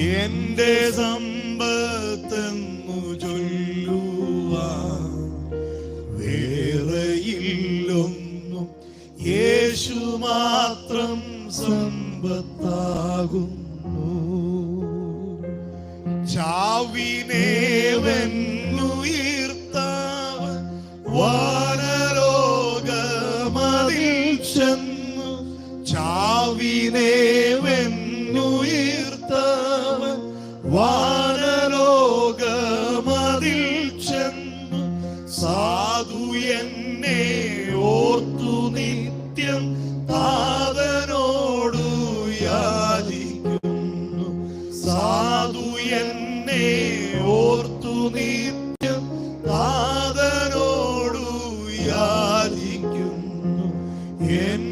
എന്റെ സമ്പത്തെന്നു ചൊല്ലുവാൻ വേറെയില്ലൊന്നും യേശു മാത്രം സമ്പത്താകുന്നു. ചാവിനെ വെന്നുയർത്താവൻ വാനരോഗമതിൽ ചെന്നു ചാവിനെ വാനരോഗമതിൽ ചെന്നു. സാധു എന്നെ ഓർത്തു നിത്യം താതനോടു യാചിക്കുന്നു. സാധു എന്നെ ഓർത്തു നിത്യം താതനോടു യാചിക്കുന്നു. എന്റെ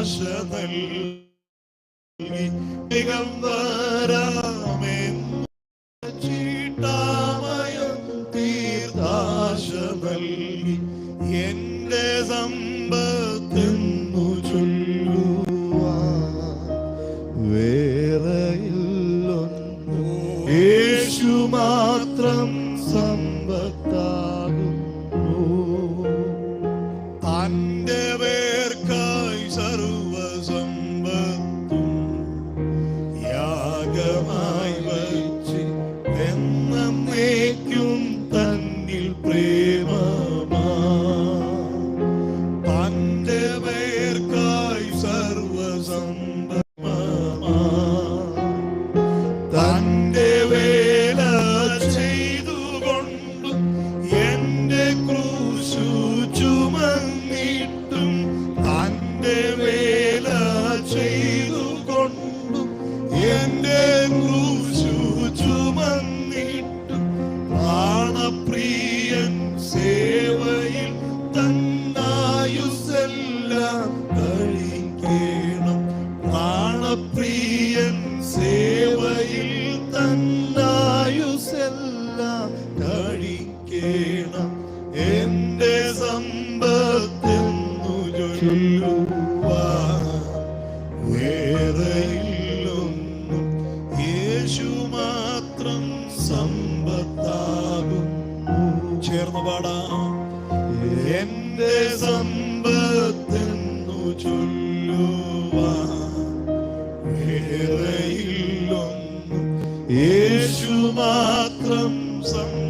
തീർത്ഥാശ നൽകി വേഗം വരാമെന്നു ചീട്ടാമയം തീർത്ഥാശ നൽകി എന്റെ സമ്പത്തെന്നു ചൊല്ലുവാൻ വേറെയില്ലൊന്നു യേശു മാത്രം സമ്പത്താകുന്നു. തന്റെ കഴിക്കണം എന്റെ സമ്പത്തെന്നു ചൊല്ലുവാൻ വേറെയില്ലൊന്നും യേശു മാത്രം സമ്പത്താകുന്നു ചേർന്ന് പാടാം. എന്റെ സമ്പത്തെന്നു ചൊല്ലുവാൻ വേറെയില്ലൊന്നും യേശു മാത്രം സമ്പത്താകുന്നു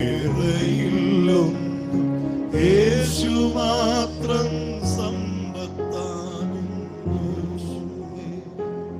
Meleğim